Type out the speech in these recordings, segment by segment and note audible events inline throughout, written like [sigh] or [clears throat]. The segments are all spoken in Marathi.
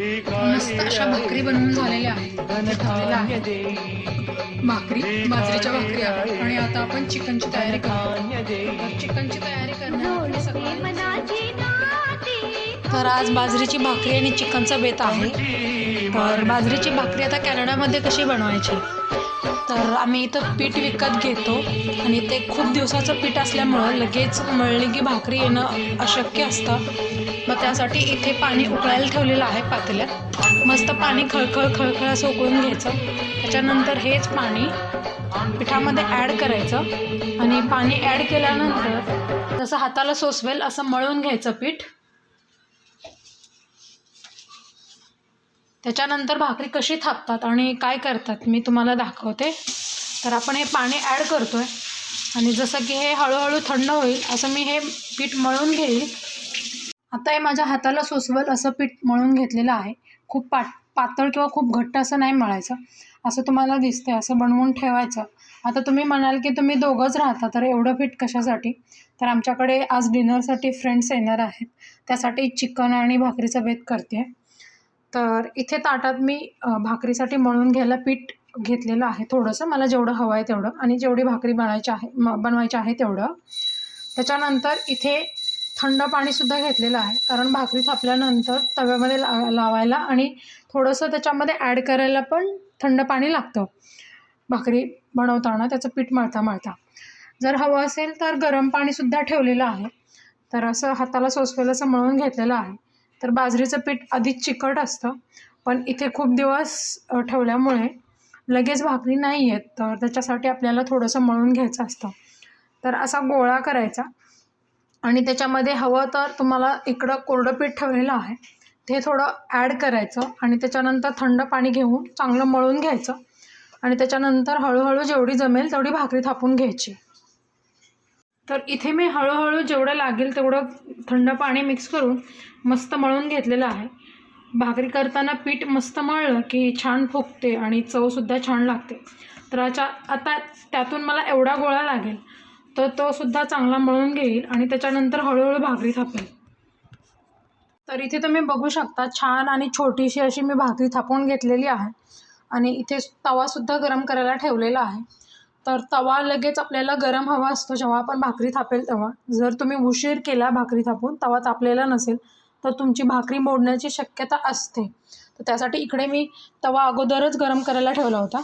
मस्त अशा भाकरी बनवून झालेल्या आहेत. भाकरी बाजरीच्या भाकरी आहेत. आणि आता आपण चिकनची तयारी करू तर चिकनची तयारी सकाळी तर आज बाजरीची भाकरी आणि चिकनचा बेत आहे. तर बाजरीची भाकरी आता कॅनडामध्ये कशी बनवायची? तर आम्ही इथं पीठ विकत घेतो आणि ते खूप दिवसाचं पीठ असल्यामुळं लगेच मळली की भाकरी येणं अशक्य असतं. मग त्यासाठी इथे पाणी उकळायला ठेवलेलं आहे पातेल्यात. मस्त पाणी खळखळ खळखळ असं उकळून घ्यायचं. त्याच्यानंतर हेच पाणी पिठामध्ये ॲड करायचं. आणि पाणी ॲड केल्यानंतर जसं हाताला सोसवेल असं मळून घ्यायचं पीठ. त्याच्यानंतर भाकरी कशी थापतात आणि काय करतात मी तुम्हाला दाखवते. तर आपण हे पाणी ॲड करतो आहे आणि जसं की हे हळूहळू थंड होईल असं मी हे पीठ मळून घेईल. आता हे माझ्या हाताला सोसवल असं पीठ मळून घेतलेलं आहे. खूप पाट पातळ किंवा खूप घट्ट असं नाही मळायचं. असं तुम्हाला दिसतंय असं बनवून ठेवायचं. आता तुम्ही म्हणाल की तुम्ही दोघंच राहता तर एवढं पीठ कशासाठी? तर आमच्याकडे आज डिनरसाठी फ्रेंड्स येणार आहेत. त्यासाठी चिकन आणि भाकरीचा बेत करते तर इथे ताटात मी भाकरीसाठी मळून घ्यायला पीठ घेतलेलं आहे थोडंसं. मला जेवढं हवं आहे तेवढं. आणि जेवढी भाकरी बनायची आहे म बनवायची आहे तेवढं. त्याच्यानंतर इथे थंड पाणीसुद्धा घेतलेलं आहे. कारण भाकरी थापल्यानंतर तव्यामध्ये ला लावायला आणि थोडंसं त्याच्यामध्ये ॲड करायला पण थंड पाणी लागतं. भाकरी बनवताना त्याचं पीठ मळता मळता. जर हवं असेल तर गरम पाणीसुद्धा ठेवलेलं आहे. तर असं हाताला सोसवेल असं मळून घेतलेलं आहे. तर बाजरीचं पीठ आधीच चिकट असतं. पण इथे खूप दिवस ठेवल्यामुळे लगेच भाकरी नाही येत. तर त्याच्यासाठी आपल्याला थोडंसं मळून घ्यायचं असतं. तर असा गोळा करायचा. आणि त्याच्यामध्ये हवं तर तुम्हाला इकडं कोरडं पीठ ठेवलेलं आहे. ते थोडं ॲड करायचं आणि त्याच्यानंतर थंड पाणी घेऊन चांगलं मळून घ्यायचं. आणि त्याच्यानंतर हळूहळू जेवढी जमेल तेवढी भाकरी थापून घ्यायची. तर इथे मी हळूहळू जेवढं लागेल तेवढं थंड पाणी मिक्स करून मस्त मळून घेतलेलं आहे. भाकरी करताना पीठ मस्त मळलं की छान फुगते आणि चवसुद्धा छान लागते. तर अच्छा आता त्यातून मला एवढा गोळा लागेल. तर तो सुद्धा चांगला मळून घेईल आणि त्याच्यानंतर हळूहळू भाकरी थापेल. तर इथे तुम्ही बघू शकता छान आणि छोटीशी अशी मी भाकरी थापून घेतलेली आहे. आणि इथे तवासुद्धा गरम करायला ठेवलेला आहे. तर तवा लगेच आपल्याला गरम हवा असतो जेव्हा आपण भाकरी थापेल तेव्हा. जर तुम्ही उशीर केला भाकरी थापून तवा तापलेला नसेल तर तुमची भाकरी मोडण्याची शक्यता असते. तर त्यासाठी इकडे मी तवा अगोदरच गरम करायला ठेवला होता.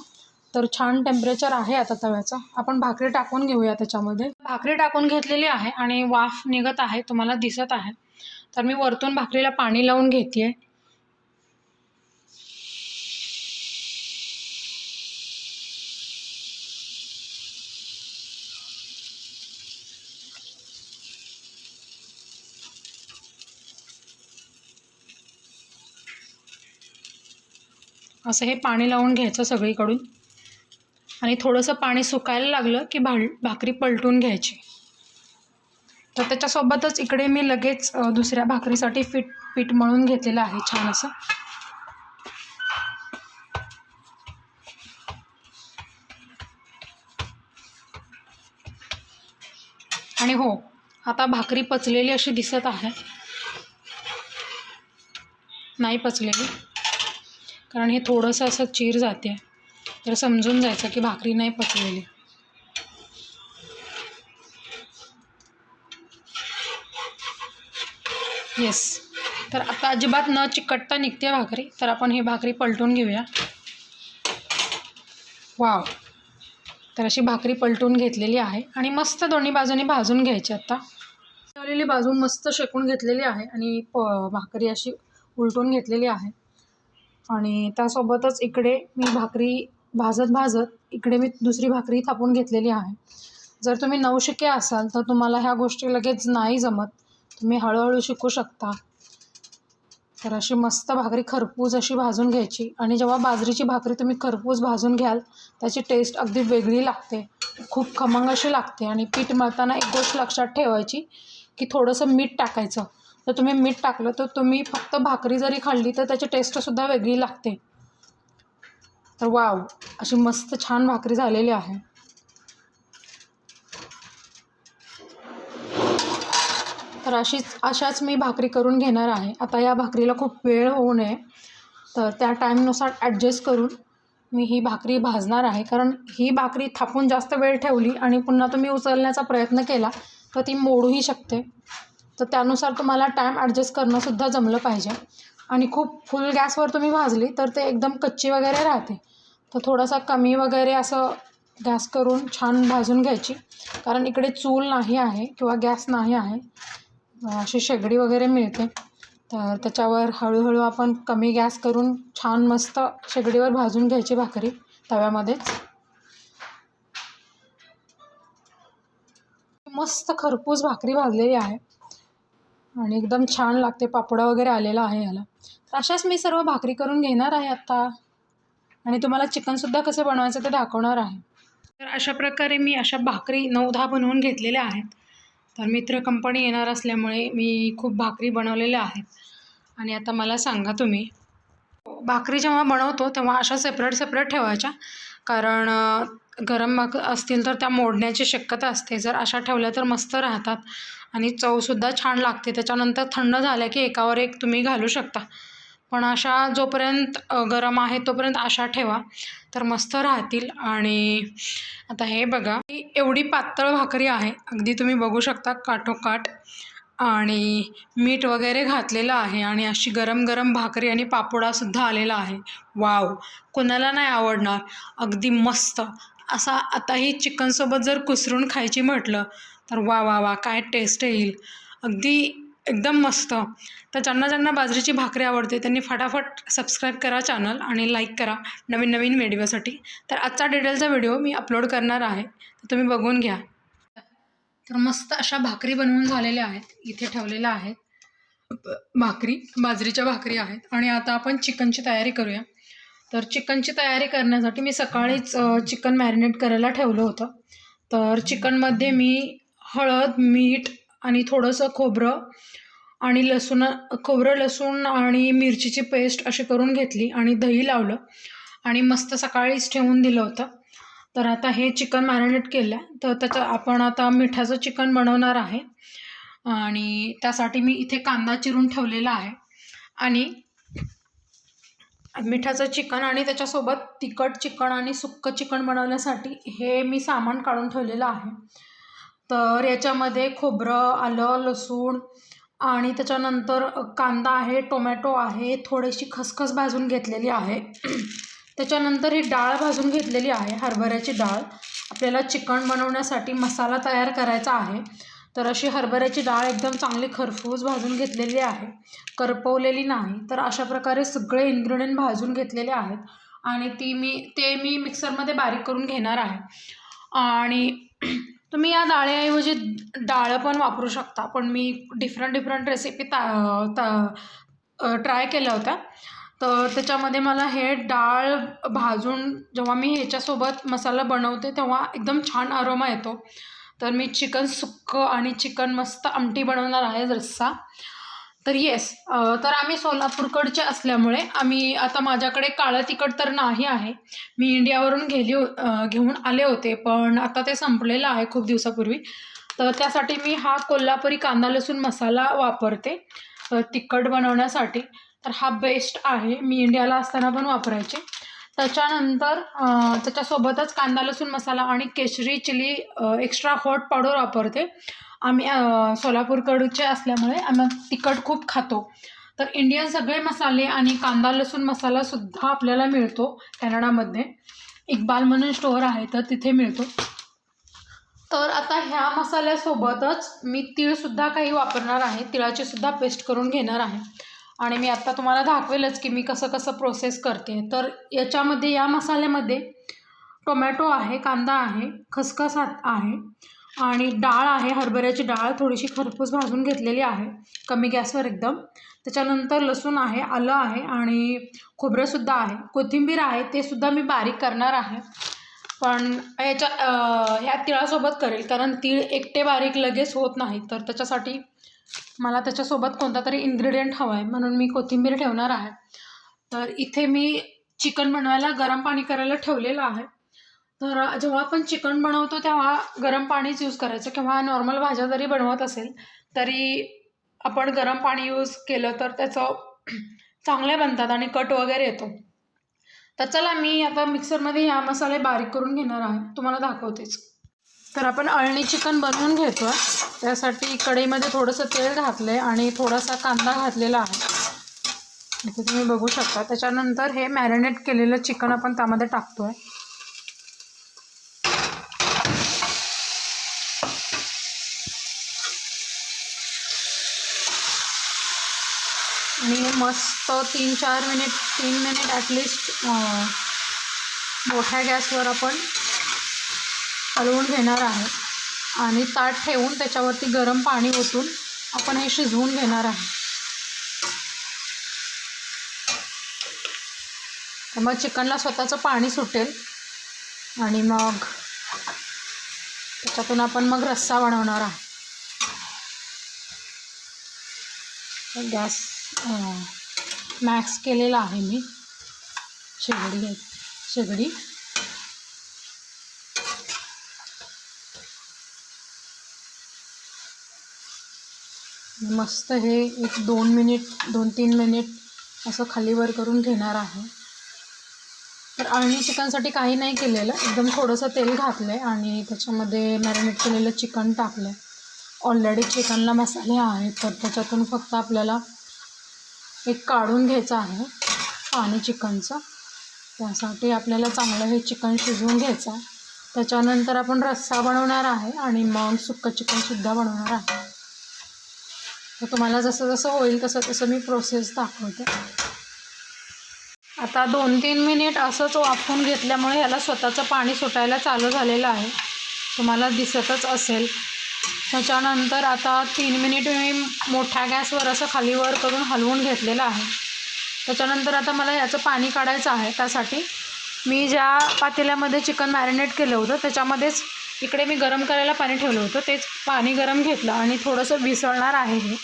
तर छान टेम्परेचर आहे आता तव्याचं. आपण भाकरी टाकून घेऊया त्याच्यामध्ये. भाकरी टाकून घेतलेली आहे आणि वाफ निघत आहे तुम्हाला दिसत आहे. तर मी वरतून भाकरीला पाणी लावून घेते आहे असं हे पाणी लावून घ्यायचं सगळीकडून. आणि थोडंसं पाणी सुकायला लागलं की भाल भाकरी पलटून घ्यायची. तर त्याच्यासोबतच इकडे मी लगेच दुसऱ्या भाकरीसाठी पीठ पीठ मळून घेतलेलं आहे छान असं. आणि हो आता भाकरी पचलेली अशी दिसत आहे. नाही पचलेली कारण हे थोडंसं असं चीर जाते तर समजून जायचं की भाकरी नाही पचलेली. येस तर आता अजिबात न चिकटता निघते भाकरी. तर आपण ही भाकरी पलटून घेऊया. वाव तर अशी भाकरी पलटून घेतलेली आहे. आणि मस्त दोन्ही बाजूनी भाजून घ्यायची आता. ठेवलेली बाजू मस्त शेकून घेतलेली आहे. आणि प भाकरी अशी उलटून घेतलेली आहे. आणि त्यासोबतच इकडे मी भाकरी भाजत भाजत इकडे मी दुसरी भाकरी थापून घेतलेली आहे. जर तुम्ही नवशिके असाल तर तुम्हाला ह्या गोष्टी लगेच नाही जमत. तुम्ही हळूहळू शिकू शकता. तर अशी मस्त भाकरी खरपूस अशी भाजून घ्यायची आणि जेव्हा बाजरीची भाकरी तुम्ही खरपूस भाजून घ्याल त्याची टेस्ट अगदी वेगळी लागते. खूप खमंग अशी लागते आणि पीठ मळताना एक गोष्ट लक्षात ठेवायची की थोडंसं मीठ टाकायचं. तर तुम्ही मीठ टाकलं तर तुम्ही फक्त भाकरी जरी खाल्ली तर त्याची टेस्टसुद्धा वेगळी लागते. तर वाव अशी मस्त छान भाकरी झालेली आहे. तर अशीच अशाच मी भाकरी करून घेणार आहे. आता या भाकरीला खूप वेळ होऊ नये. तर त्या टाईमनुसार ॲडजस्ट करून मी ही भाकरी भाजणार आहे. कारण ही भाकरी थापून जास्त वेळ ठेवली आणि पुन्हा तुम्ही उचलण्याचा प्रयत्न केला तर ती मोडूही शकते. तर त्यानुसार तुम्हाला टाईम ॲडजस्ट करणंसुद्धा जमलं पाहिजे. आणि खूप फुल गॅसवर तुम्ही भाजली तर ते एकदम कच्ची वगैरे राहते. तर थोडासा कमी वगैरे असं गॅस करून छान भाजून घ्यायची. कारण इकडे चूल नाही आहे किंवा गॅस नाही आहे. अशी शेगडी वगैरे मिळते. तर त्याच्यावर हळूहळू आपण कमी गॅस करून छान मस्त शेगडीवर भाजून घ्यायची भाकरी तव्यामध्येच. मस्त खरपूस भाकरी भाजलेली आहे. आणि एकदम छान लागते. पापडा वगैरे आलेला आहे याला. तर अशाच मी सर्व भाकरी करून घेणार आहे आत्ता आणि तुम्हाला चिकनसुद्धा कसं बनवायचं ते दाखवणार आहे. तर अशा प्रकारे मी अशा भाकरी नऊ दहा बनवून घेतलेल्या आहेत. तर मित्र कंपनी येणार असल्यामुळे मी खूप भाकरी बनवलेल्या आहेत. आणि आता मला सांगा तुम्ही भाकरी जेव्हा बनवतो तेव्हा अशा सेपरेट सेपरेट ठेवायच्या? कारण गरम भाक असतील तर त्या मोडण्याची शक्यता असते. जर अशा ठेवल्या तर मस्त राहतात. आणि चवसुद्धा छान लागते. त्याच्यानंतर थंड झाल्या की एकावर एक तुम्ही घालू शकता. पण अशा जोपर्यंत गरम आहे तोपर्यंत अशा ठेवा. तर मस्त राहतील. आणि आता हे बघा ही एवढी पातळ भाकरी आहे. अगदी तुम्ही बघू शकता काठोकाठ. आणि मीठ वगैरे घातलेलं आहे. आणि अशी गरम गरम भाकरी आणि पापोडासुद्धा आलेला आहे. वाव! कोणाला नाही आवडणार. अगदी मस्त. असा आता ही चिकनसोबत जर कुसरून खायची म्हटलं तर वा वा वा काय टेस्ट येईल. अगदी एकदम मस्त. तर ज्यांना ज्यांना बाजरीची भाकरी आवडते त्यांनी फटाफट सबस्क्राईब करा चॅनल आणि लाईक करा नवीन नवीन व्हिडिओसाठी तर आजचा डिटेलचा व्हिडिओ मी अपलोड करणार आहे. तर तुम्ही बघून घ्या. तर मस्त अशा भाकरी बनवून झालेल्या आहेत. इथे ठेवलेल्या आहेत. भाकरी बाजरीच्या भाकरी आहेत. आणि आता आपण चिकनची तयारी करूया. तर चिकनची तयारी करण्यासाठी मी सकाळीच चिकन मॅरिनेट करायला ठेवलं होतं. तर चिकनमध्ये मी हळद मीठ आणि थोडंसं खोबरं आणि लसूण खोबरं लसूण आणि मिरचीची पेस्ट अशी करून घेतली आणि दही लावलं. आणि मस्त सकाळीच ठेवून दिलं होतं. तर आता हे चिकन मॅरिनेट केलं. तर त्याचं आपण आता मिठाचं चिकन बनवणार आहे. आणि त्यासाठी मी इथे कांदा चिरून ठेवलेला आहे. आणि मिठाचं चिकन आणि त्याच्यासोबत तिखट चिकन आणि सुक्कं चिकन बनवण्यासाठी हे मी सामान काढून ठेवलेलं आहे. तर याच्यामध्ये खोबरं आलं लसूण आणि त्याच्यानंतर कांदा आहे टोमॅटो आहे थोडीशी खसखस भाजून घेतलेली आहे. त्याच्यानंतर ही डाळ भाजून घेतलेली आहे हरभऱ्याची डाळ. आपल्याला चिकन बनवण्यासाठी मसाला तयार करायचा आहे. तर अशी हरभऱ्याची डाळ एकदम चांगली खरफूस भाजून घेतलेली आहे. करपवलेली नाही तर अशा प्रकारे सगळे इन्ग्रेडियंट भाजून घेतलेले आहेत. आणि ती मी ते मी मिक्सरमध्ये बारीक करून घेणार आहे. आणि तुम्ही या डाळीऐवजी डाळ पण वापरू शकता. पण मी डिफरंट डिफरंट रेसिपी ता ता ट्राय केल्या होत्या. तर त्याच्यामध्ये मला हे डाळ भाजून जेव्हा मी ह्याच्यासोबत मसाला बनवते तेव्हा एकदम छान अरोमा येतो. तर मी चिकन सुक्कं आणि चिकन मस्त आमटी बनवणार आहे रस्सा तर येस तर आम्ही सोलापूरकडचे असल्यामुळे आम्ही आता माझ्याकडे काळं तिखट तर नाही आहे. मी इंडियावरून गेली हो, घेऊन आले होते पण आता ते संपलेलं आहे खूप दिवसापूर्वी. तर त्यासाठी मी हा कोल्हापुरी कांदा लसूण मसाला वापरते तिखट बनवण्यासाठी. तर हा बेस्ट आहे. मी इंडियाला असताना पण वापरायचे. त्याच्यानंतर त्याच्यासोबतच कांदा लसूण मसाला आणि केशरी चिली एक्स्ट्रा हॉट पावडर वापरते. आम्ही अ, सोलापूरकडचे असल्यामुळे आम्ही तिखट खूप खातो. तर इंडियन सगळे मसाले आणि कांदा लसूण मसालासुद्धा आपल्याला मिळतो कॅनडामध्ये. इकबाल म्हणून स्टोअर आहे तर तिथे मिळतो. तर आता ह्या मसाल्यासोबतच मी तीळसुद्धा काही वापरणार आहे. तिळाची सुद्धा पेस्ट करून घेणार आहे. आणि मी आत्ता तुम्हाला दाखवेलच की मी कसं कसं प्रोसेस करते. तर याच्यामध्ये या मसाल्यामध्ये टोमॅटो आहे कांदा आहे खसखस आहे. आणि डाळ आहे हरभऱ्याची डाळ थोडीशी खरपूस भाजून घेतलेली आहे कमी गॅसवर एकदम. त्याच्यानंतर लसूण आहे आलं आहे आणि खोबरंसुद्धा आहे. कोथिंबीर आहे ते सुद्धा मी बारीक करणार आहे. पण याच्या ह्या तिळासोबत करेल कारण तीळ एकटे बारीक लगेच होत नाही. तर त्याच्यासाठी मला त्याच्यासोबत कोणता तरी इन्ग्रेडियंट हवा आहे म्हणून मी कोथिंबीर ठेवणार आहे. तर इथे मी चिकन बनवायला गरम पाणी करायला ठेवलेलं आहे. तर जेव्हा आपण चिकन बनवतो तेव्हा गरम पाणीच यूज करायचं. किंवा नॉर्मल भाज्या जरी बनवत असेल तरी आपण गरम पाणी यूज केलं तर त्याचं चांगले बनतात आणि कट वगैरे येतो. तर चला मी आता मिक्सरमध्ये ह्या मसाले बारीक करून घेणार आहे. तुम्हाला दाखवतेच. तर आपण अळणी चिकन बनवून घेतो आहे त्यासाठी कढईमध्ये थोडंसं तेल घातलं आहे आणि थोडासा कांदा घातलेला आहे. इथे तुम्ही बघू शकता. त्याच्यानंतर हे मॅरिनेट केलेलं चिकन आपण त्यामध्ये टाकतो आहे आणि मस्त तीन चार मिनिट तीन मिनिट ॲटलिस्ट मोठ्या गॅसवर आपण हलवून घेणार आहे. आणि ताट ठेवून त्याच्यावरती गरम पाणी ओतून आपण हे शिजवून घेणार आहे. तर मग चिकनला स्वतःचं पाणी सुटेल. आणि मग त्याच्यातून आपण मग रस्सा बनवणार आहे गॅस मॅक्स केलेला आहे मी. शेगडी शेगडी. मस्त हे एक दोन मिनिट दोन तीन मिनिट असं खालीवर करून घेणार आहे. तर अळणी चिकनसाठी काही नाही केलेलं. एकदम थोडंसं तेल घातलं आहे आणि त्याच्यामध्ये मॅरिनेट केलेलं चिकन टाकलं आहे ऑलरेडी चिकनला मसाले आहेत तर त्याच्यातून फक्त आपल्याला एक काढून घ्यायचं आहे पाणी चिकनचं. त्यासाठी आपल्याला चांगलं हे चिकन शिजवून घ्यायचं आहे. त्याच्यानंतर आपण रस्सा बनवणार आहे आणि मग सुक्कं चिकनसुद्धा बनवणार आहे. तर तुम्हाला जसं जसं होईल तसं तसं मी प्रोसेस दाखवते. आता दोन तीन मिनिट असंच वाफवून घेतल्यामुळे ह्याला स्वतःचं पाणी सुटायला चालू झालेलं आहे. तुम्हाला दिसतच असेल. त्याच्यानंतर आता तीन मिनिट मी मोठ्या गॅसवर असं खालीवर करून हलवून घेतलेलं आहे. त्याच्यानंतर आता मला याचं पाणी काढायचं आहे. त्यासाठी मी ज्या पातेल्यामध्ये चिकन मॅरिनेट केलं होतं त्याच्यामध्येच इकडे मी गरम करायला पाणी ठेवलं होतं. तेच पाणी गरम घेतलं आणि थोडंसं विसळणार आहे हे.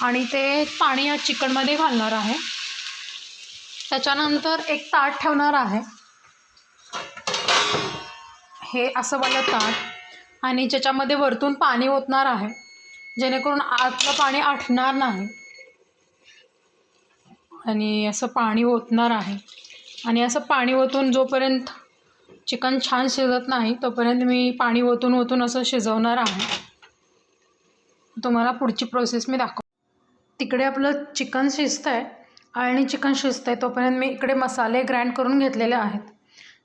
आणि ते पाणी या चिकनमध्ये घालणार आहे. त्याच्यानंतर एक ताट ठेवणार आहे. हे असं वालं ताट. आणि ज्याच्यामध्ये वरतून पाणी ओतणार आहे. जेणेकरून आतलं पाणी आटणार नाही. आणि असं पाणी ओतणार आहे. आणि असं पाणी ओतून जोपर्यंत चिकन छान शिजत नाही तोपर्यंत मी पाणी ओतून ओतून असं शिजवणार आहे. तुम्हाला पुढची प्रोसेस मी दाखव तिकडे आपलं चिकन शिजतं आहे आणि चिकन शिजतं आहे तोपर्यंत मी इकडे मसाले ग्राइंड करून घेतलेले आहेत.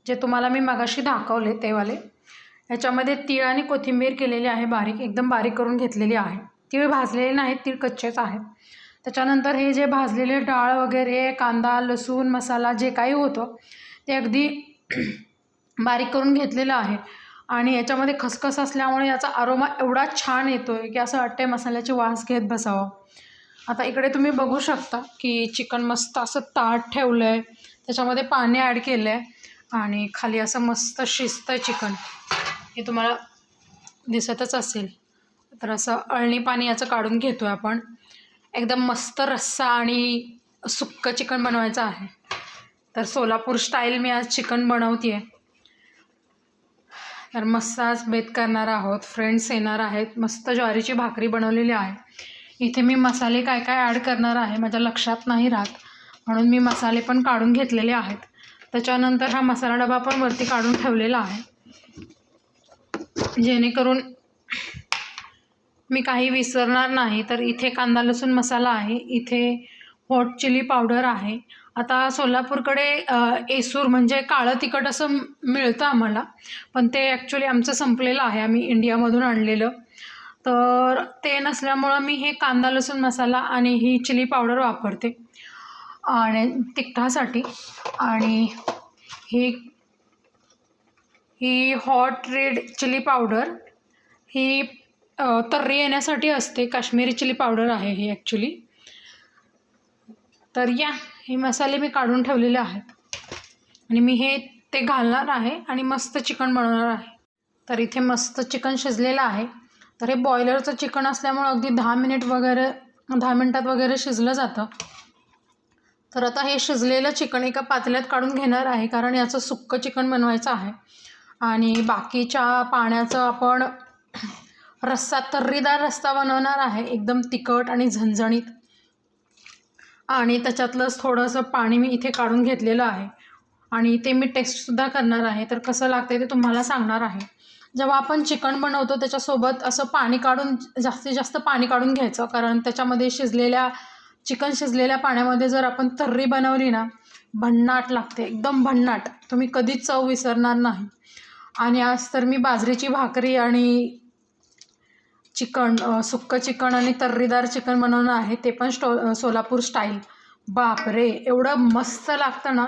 जे तुम्हाला मी मगाशी दाखवले तेवाले. याच्यामध्ये तीळ आणि कोथिंबीर केलेली आहे बारीक एकदम बारीक करून घेतलेली आहे. तीळ भाजलेले नाहीत तीळ कच्चेच आहेत. त्याच्यानंतर हे जे भाजलेले डाळ वगैरे कांदा लसूण मसाला जे काही होतं ते अगदी [clears throat] बारीक करून घेतलेलं आहे. आणि याच्यामध्ये खसखस असल्यामुळे याचा अरोमा एवढा छान येतो आहे की असं वाटते मसाल्याची वास घेत बसावं. आता इकडे तुम्ही बघू शकता की चिकन मस्त असं ताट ठेवलं आहे त्याच्यामध्ये पाणी ॲड केलं आहे आणि खाली असं मस्त शिजतं आहे चिकन. हे तुम्हाला दिसतच असेल. तर असं अळणी पाणी याचं काढून घेतो आहे आपण. एकदम मस्त रस्सा आणि सुक्कं चिकन बनवायचं आहे. तर सोलापूर स्टाईल मी आज चिकन बनवते आहे तर मस्त आज बेत करणार आहोत. फ्रेंड्स येणार आहेत. मस्त ज्वारीची भाकरी बनवलेली आहे. इथे मी मसाले काय काय ॲड करणार आहे माझ्या लक्षात नाही राहत. म्हणून मी मसाले पण काढून घेतलेले आहेत. त्याच्यानंतर हा मसाला डबा पण वरती काढून ठेवलेला आहे. जेणेकरून मी काही विसरणार नाही. तर इथे कांदा लसूण मसाला आहे. इथे हॉट चिली पावडर आहे. आता सोलापूरकडे एसूर म्हणजे काळं तिखट असं मिळतं आम्हाला. पण ते ॲक्च्युली आमचं संपलेलं आहे. आम्ही इंडियामधून आणलेलं. तर ते नसल्यामुळं मी हे कांदा लसूण मसाला आणि ही चिली पावडर वापरते. आणि तिखटासाठी. आणि ही ही हॉट रेड चिली पावडर ही तर्री येण्यासाठी असते. काश्मीरी चिली पावडर आहे ही ॲक्च्युली तर या हे मसाले मी काढून ठेवलेले आहेत. आणि मी हे ते घालणार आहे आणि मस्त चिकन बनवणार आहे. तर इथे मस्त चिकन शिजलेलं आहे. तर हे बॉयलरचं चिकन असल्यामुळं अगदी दहा मिनिट वगैरे दहा मिनटात वगैरे शिजलं जातं. तर आता हे शिजलेलं चिकन एका पातळ्यात काढून घेणार आहे कारण याचं सुक्कं चिकन बनवायचं आहे. आणि बाकीच्या पाण्याचं आपण रस्सा तर्रीदार रस्सा बनवणार आहे. एकदम तिखट आणि झणझणीत. आणि त्याच्यातलंच थोडंसं पाणी मी इथे काढून घेतलेलं आहे. आणि ते मी टेस्टसुद्धा करणार आहे. तर कसं लागतं ते तुम्हाला सांगणार आहे. जेव्हा आपण चिकन बनवतो त्याच्यासोबत असं पाणी काढून जास्तीत जास्त पाणी काढून घ्यायचं. कारण त्याच्यामध्ये शिजलेल्या चिकन शिजलेल्या पाण्यामध्ये जर आपण तर्री बनवली ना भन्नाट लागते. एकदम भन्नाट. तुम्ही कधीच चव विसरणार नाही. आणि आज तर मी बाजरीची भाकरी आणि चिकन सुक्क सुक्कं चिकन आणि तर्रीदार चिकन बनवणं आहे. ते पण स्टो सोलापूर स्टाईल. बापरे एवढं मस्त लागतं ना?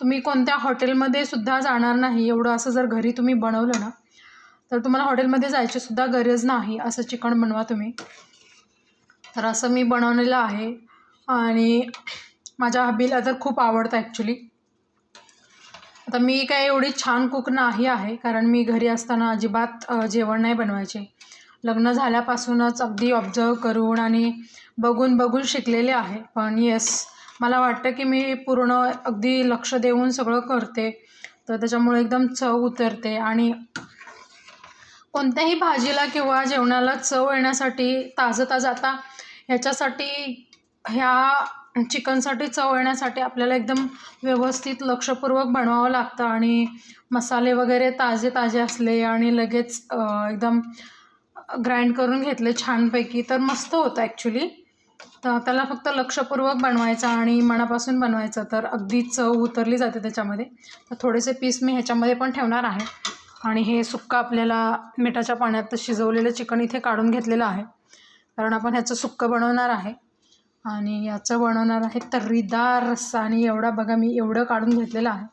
तुम्ही कोणत्या हॉटेलमध्ये सुद्धा जाणार नाही एवढं असं जर घरी तुम्ही बनवलं ना तर तुम्हाला हॉटेलमध्ये जायची सुद्धा गरज नाही. असं चिकन बनवा तुम्ही. तर असं मी बनवलेलं आहे. आणि माझ्या हबीला तर खूप आवडतं ॲक्च्युली आता मी काय एवढी छान कुक नाही आहे कारण मी घरी असताना अजिबात जेवण नाही बनवायचे. लग्न झाल्यापासूनच अगदी ऑब्झर्व करून आणि बघून बघून शिकलेले आहे. पण येस मला वाटतं की मी पूर्ण अगदी लक्ष देऊन सगळं करते. तर त्याच्यामुळे एकदम चव उतरते आणि कोणत्याही भाजीला किंवा जेवणाला चव येण्यासाठी ताजं ताजं आता ह्याच्यासाठी ह्या चिकनसाठी चव येण्यासाठी आपल्याला एकदम व्यवस्थित लक्षपूर्वक बनवावं लागतं आणि मसाले वगैरे ताजे ताजे असले आणि लगेच एकदम ग्राइंड करून घेतले छानपैकी तर मस्त होतं ॲक्च्युली तर त्याला फक्त लक्षपूर्वक बनवायचं आणि मनापासून बनवायचं तर अगदी चव उतरली जाते त्याच्यामध्ये. तर थोडेसे पीस मी ह्याच्यामध्ये पण ठेवणार आहे. आणि हे सुक्का आपल्याला मिठाच्या पाण्यात शिजवलेलं चिकन इथे काढून घेतलेलं आहे. कारण आपण ह्याचं सुक्कं बनवणार आहे. आणि याचं बनवणार आहे तर्रीदार रस्सा आणि एवढा बघा मी एवढं काढून घेतलेलं आहे.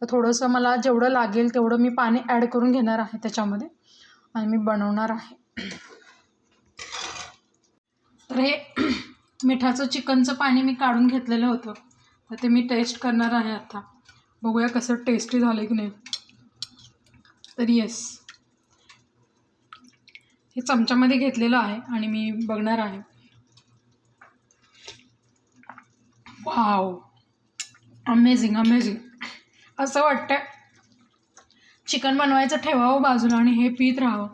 तर थोडंसं मला जेवढं लागेल तेवढं मी पाणी ॲड करून घेणार आहे त्याच्यामध्ये आणि मी बनवणार आहे. तर हे मिठाचं चिकनचं पाणी मी काढून घेतलेलं होतं. तर ते मी टेस्ट करणार आहे आता. बघूया कसं टेस्टी झालं की नाही. तर येस. हे चमच्यामध्ये घेतलेलं आहे आणि मी बघणार आहे. वाव अमेझिंग अमेझिंग असं वाटतं चिकन बनवायचं ठेवावं बाजूला आणि हे पीत राहावं.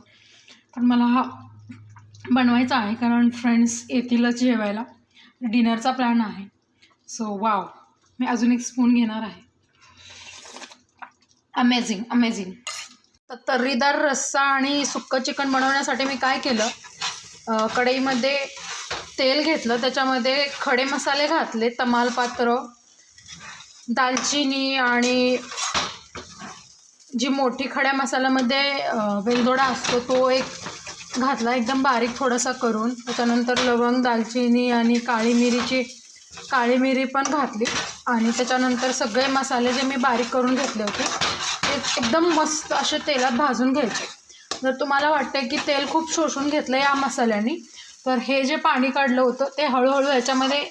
पण मला हा बनवायचा आहे कारण फ्रेंड्स येतीलच जेवायला. डिनरचा प्लॅन आहे. सो वाव मी अजून एक स्पून घेणार आहे. अमेझिंग अमेझिंग तर तर्रीदार रस्सा आणि सुक्कं चिकन बनवण्यासाठी मी काय केलं? कढईमध्ये तेल घेतलं त्याच्यामध्ये खडे मसाले घातले तमालपात्र दालचिनी आणि जी मोठी खड्या मसाल्यामध्ये वेलदोडा असतो तो एक घातला एकदम बारीक थोडासा करून. त्याच्यानंतर लवंग दालचिनी आणि काळी मिरीची काळी मिरी पण घातली. आणि त्याच्यानंतर सगळे मसाले जे मी बारीक करून घेतले होते ते एकदम मस्त असे तेलात भाजून घ्यायचे. जर तुम्हाला वाटतं की तेल खूप शोषून घेतलं या मसाल्याने तर हे जे पाणी काढलं होतं ते हळूहळू याच्यामध्ये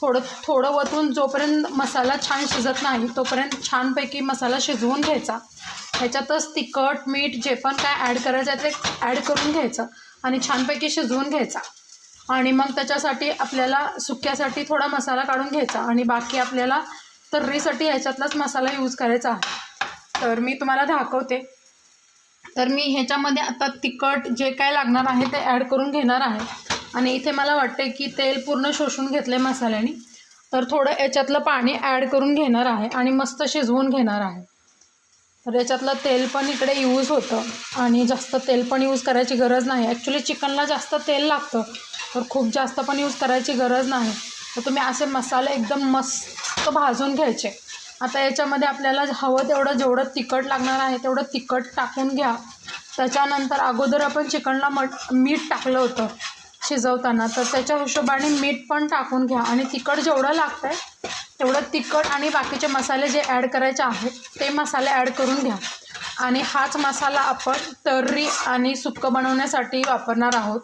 थोडं थोडं वतून जोपर्यंत मसाला छान शिजत नाही तोपर्यंत छानपैकी मसाला शिजवून घ्यायचा. ह्याच्यातच तिखट मीठ जे पण काय ॲड करायचं आहे ते ॲड करून घ्यायचं आणि छानपैकी शिजवून घ्यायचा. आणि मग त्याच्यासाठी आपल्याला सुक्यासाठी थोडा मसाला काढून घ्यायचा आणि बाकी आपल्याला तर्रीसाठी ह्याच्यातलाच मसाला यूज करायचा आहे. तर मी तुम्हाला दाखवते. तर मी ह्याच्यामध्ये आता तिखट जे काय लागणार आहे ते ॲड करून घेणार आहे. आणि इथे मला वाटते की तेल पूर्ण शोषून घेतले मसाल्याने. तर थोडं याच्यातलं पाणी ॲड करून घेणार आहे आणि मस्त शिजवून घेणार आहे. तर याच्यातलं तेल पण इकडे यूज होतं आणि जास्त तेल पण यूज करायची गरज नाही. ॲक्च्युली चिकनला जास्त तेल लागतं तर खूप जास्त पण यूज करायची गरज नाही. तर तुम्ही असे मसाले एकदम मस्त भाजून घ्यायचे. आता याच्यामध्ये आपल्याला हवं तेवढं जेवढं तिखट लागणार आहे तेवढं तिखट टाकून घ्या. त्याच्यानंतर अगोदर आपण चिकनला मट मीठ टाकलं होतं. शिजवताना तर त्याच्या हिशोबाने मीठ पण टाकून घ्या. आणि तिखट जेवढं लागतं आहे तेवढं तिखट आणि बाकीचे मसाले जे ॲड करायचे आहेत ते मसाले ॲड करून घ्या. आणि हाच मसाला आपण तर्री आणि सुक्कं बनवण्यासाठी वापरणार आहोत.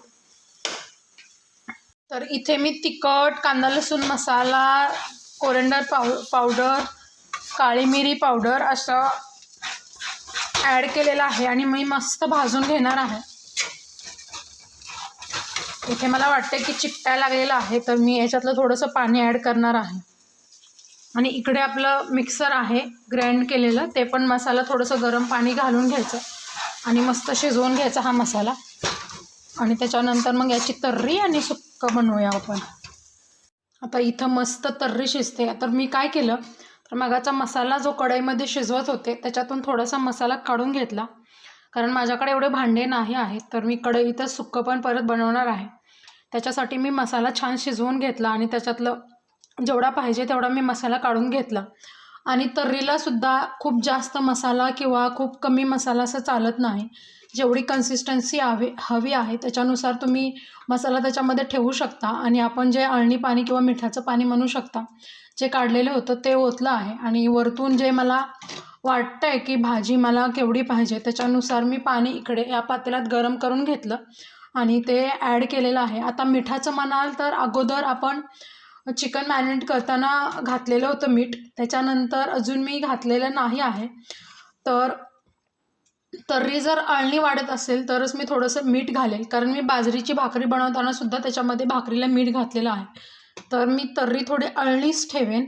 तर इथे मी तिखट कांदा लसूण मसाला कोरिंडर पाव पावडर काळी मिरी पावडर असं ॲड केलेलं आहे आणि मी मस्त भाजून घेणार आहे. इथे मला वाटते की चिकटायला लागलेलं आहे तर मी याच्यातलं थोडंसं पाणी ॲड करणार आहे. आणि इकडे आपलं मिक्सर आहे ग्राइंड केलेलं ते पण मसाला थोडंसं गरम पाणी घालून घ्यायचं. आणि मस्त शिजवून घ्यायचा हा मसाला. आणि त्याच्यानंतर मग याची तर्री आणि सुक्क बनवूया आपण. आता इथं मस्त तर्री शिजते. तर मी काय केलं तर मगाचा मसाला जो कढईमध्ये शिजवत होते त्याच्यातून थोडासा मसाला काढून घेतला. कारण माझ्याकडे एवढे भांडे नाही आहेत तर मी कढईतच सुक्कं पण परत बनवणार आहे. त्याच्यासाठी मी मसाला छान शिजवून घेतला आणि त्याच्यातलं जेवढा पाहिजे तेवढा मी मसाला काढून घेतला. आणि तर्रीलासुद्धा खूप जास्त मसाला किंवा खूप कमी मसाला असं चालत नाही. जेवढी कन्सिस्टन्सी हवी हवी आहे त्याच्यानुसार तुम्ही मसाला त्याच्यामध्ये ठेवू शकता आणि आपण जे अळणी पाणी किंवा मिठाचं पाणी म्हणू शकता जे काढलेलं होतं ते ओतलं आहे. आणि वरतून जे मला वाटतं आहे की भाजी मला केवढी पाहिजे त्याच्यानुसार मी पाणी इकडे या पातेल्यात गरम करून घेतलं. आणि ते ॲड केलेलं आहे. आता मिठाचं म्हणाल तर अगोदर आपण चिकन मॅरिनेट करताना घातलेलं होतं मीठ. त्याच्यानंतर अजून मी घातलेलं नाही आहे. तर तर्री जर अळणी वाढत असेल तरच मी थोडंसं मीठ घालेल. कारण मी बाजरीची भाकरी बनवताना सुद्धा त्याच्यामध्ये भाकरीला मीठ घातलेलं आहे. तर मी तर्री थोडी अळणीच ठेवेन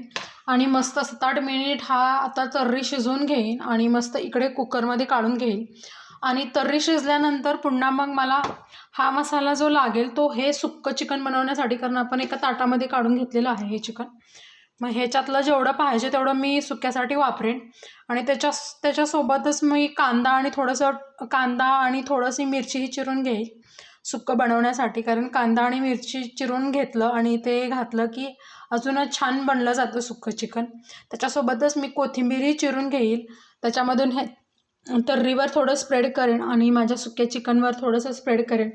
आणि मस्त सात आठ मिनिट हा आता तर्री शिजवून घेईन आणि मस्त इकडे कुकरमध्ये काढून घेईन. आणि तर्री शिजल्यानंतर पुन्हा मग मला हा मसाला जो लागेल तो हे सुक्कं चिकन बनवण्यासाठी कारण आपण एका ताटामध्ये काढून घेतलेलं आहे हे चिकन. मग ह्याच्यातलं जेवढं पाहिजे तेवढं मी सुक्यासाठी वापरेन. आणि त्याच्या त्याच्यासोबतच मी कांदा आणि थोडंसं कांदा आणि थोडंशी मिरचीही चिरून घेईल सुक्कं बनवण्यासाठी. कारण कांदा आणि मिरची चिरून घेतलं आणि ते घातलं की अजूनच छान बनलं जातं सुक्कं चिकन. त्याच्यासोबतच मी कोथिंबीरही चिरून घेईल. त्याच्यामधून हे तर्रीवर थोडं स्प्रेड करेन आणि माझ्या सुक्या चिकनवर थोडंसं स्प्रेड करेन.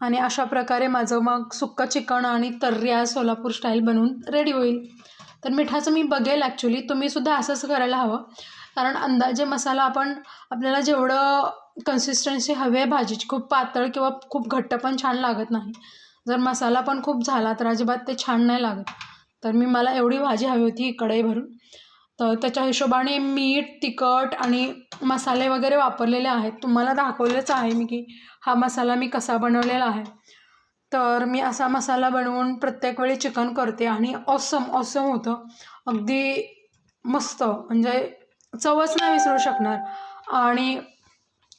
आणि अशा प्रकारे माझं मग सुक्कं चिकन आणि तर्री सोलापूर स्टाईल बनवून रेडी होईल. तर मिठाचं मी बघेल ॲक्च्युली तुम्हीसुद्धा असंच करायला हवं. कारण अंदाजे मसाला आपण आपल्याला जेवढं कन्सिस्टन्सी हवी आहे भाजीची खूप पातळ किंवा खूप घट्ट पण छान लागत नाही. जर मसाला पण खूप झाला तर अजिबात ते छान नाही लागत. तर मी मला एवढी भाजी हवी होती इकडे भरून. तर त्याच्या हिशोबाने मीठ तिखट आणि मसाले वगैरे वापरलेले आहेत. तुम्हाला दाखवलेच आहे मी की हा मसाला मी कसा बनवलेला आहे. तर मी असा मसाला बनवून प्रत्येक वेळी चिकन करते आणि ऑसम ऑसम होतं. अगदी मस्त म्हणजे चवच नाही विसरू शकणार. आणि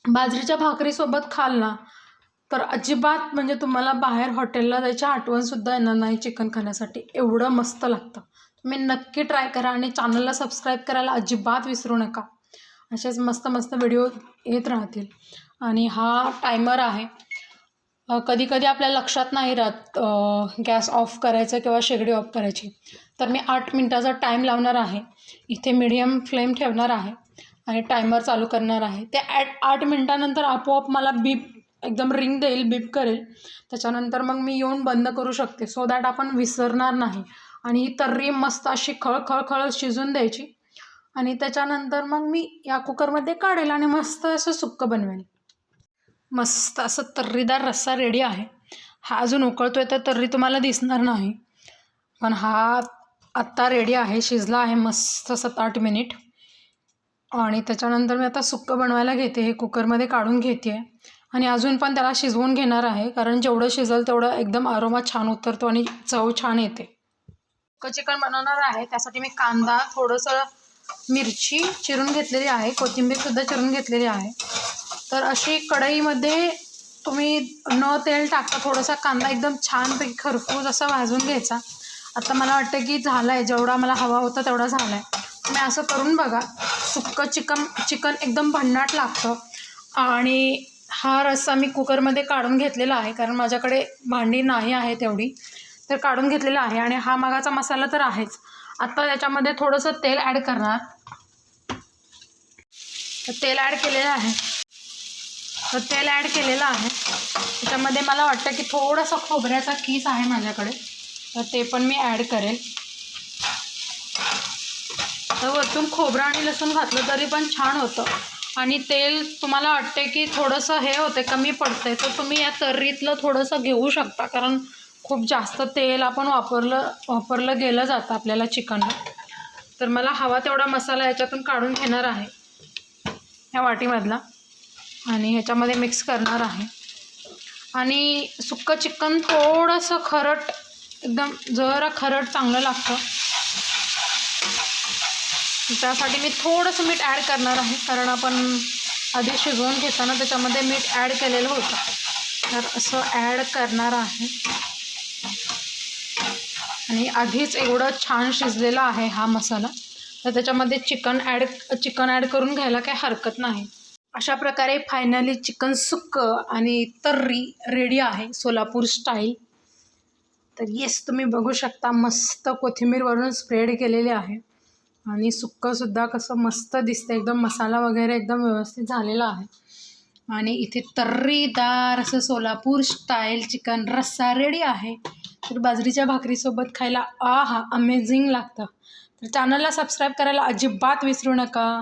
बाजरीच्या भाकरीसोबत खाल ना तर अजिबात म्हणजे तुम्हाला बाहेर हॉटेलला जायची आठवणसुद्धा येणार नाही चिकन खाण्यासाठी. एवढं मस्त लागतं. तुम्ही नक्की ट्राय करा आणि चॅनलला सबस्क्राईब करायला अजिबात विसरू नका. असेच मस्त मस्त व्हिडिओ येत राहतील. आणि हा टायमर आहे. कधी कधी आपल्या लक्षात नाही राहत गॅस ऑफ करायचं किंवा शेगडी ऑफ करायची. तर मी आठ मिनटाचा टाईम लावणार आहे. इथे मिडियम फ्लेम ठेवणार आहे आणि टायमर चालू करणार आहे. ते ॲट आठ मिनटानंतर आपोआप मला बीप एकदम रिंग देईल बीप करेल. त्याच्यानंतर मग मी येऊन बंद करू शकते. सो दॅट आपण विसरणार नाही. आणि ही तर्री मस्त अशी खळखळ खळ शिजून द्यायची. आणि त्याच्यानंतर मग मी या कुकरमध्ये काढेल आणि मस्त असं सुक्क बनवेल. मस्त असं तर्रीदार रस्सा रेडी आहे. हा अजून उकळतो आहे तर तर्री तुम्हाला दिसणार नाही. पण हा आत्ता रेडी आहे शिजला आहे मस्त सात आठ मिनिट आणि त्याच्यानंतर मी आता सुक्कं बनवायला घेते हे कुकरमध्ये काढून घेते. आणि अजून पण त्याला शिजवून घेणार आहे कारण जेवढं शिजल तेवढं एकदम आरोमा छान उतरतो आणि चव छान येते. चिकन बनवणार आहे. त्यासाठी मी कांदा थोडंसं मिरची चिरून घेतलेली आहे. कोथिंबीरसुद्धा चिरून घेतलेली आहे. तर अशी कढईमध्ये तुम्ही न तेल टाकता थोडासा कांदा एकदम छानपैकी खरपूस असा भाजून घ्यायचा. आता मला वाटतं की झाला आहे जेवढा मला हवा होता तेवढा झाला आहे तुम्ही असं करून बघा. सुक्कं चिकन चिकन एकदम भन्नाट लागतं. आणि हा रस्सा मी कुकरमध्ये काढून घेतलेला आहे. कारण माझ्याकडे भांडी नाही आहे तेवढी. तर काढून घेतलेला आहे आणि हा मगाचा मसाला तर आहेच. आता त्याच्यामध्ये थोडंसं तेल ॲड करणार. तर तेल ॲड केलेलं आहे. तर तेल ॲड केलेलं आहे. त्याच्यामध्ये मला वाटतं की थोडासा खोबऱ्याचा कीस आहे माझ्याकडे. तर ते पण मी ॲड करेल. तर वरतून खोबरं आणि लसूण घातलं तरी पण छान होतं. आणि तेल तुम्हाला वाटते की थोडंसं हे होते कमी पडतंय. तर तुम्ही या तर्रीतलं थोडंसं घेऊ शकता. कारण खूप जास्त तेल आपण वापरलं वापरलं गेलं जातं आपल्याला चिकनला. तर मला हवा तेवढा मसाला याच्यातून काढून घेणार आहे. ह्या वाटीमधला. आणि ह्याच्यामध्ये मिक्स करणार आहे. आणि सुक्कं चिकन थोडंसं खरट एकदम जरा खरट चांगलं लागतं. त्यासाठी मी थोडंसं मीठ ॲड करणार आहे. कारण आपण आधी शिजवून घेताना त्याच्यामध्ये मीठ ॲड केलेलं होतं. तर असं ॲड करणार आहे. आणि आधीच एवढं छान शिजलेला आहे हा मसाला. तर त्याच्यामध्ये चिकन ॲड चिकन ॲड करून घ्यायला काही हरकत नाही. अशा प्रकारे फायनली चिकन सुक्कं आणि तर्री रेडी आहे सोलापूर स्टाईल. तर येस तुम्ही बघू शकता मस्त कोथिंबीर वरून स्प्रेड केलेली आहे. आणि सुक्कंसुद्धा कसं मस्त दिसतं एकदम मसाला वगैरे एकदम व्यवस्थित झालेला आहे. आणि इथे तर्रीदार असं सोलापूर स्टाईल चिकन रस्सा रेडी आहे. तर बाजरीच्या भाकरीसोबत खायला आ हा अमेझिंग लागतं. तर चॅनलला सबस्क्राईब करायला अजिबात विसरू नका.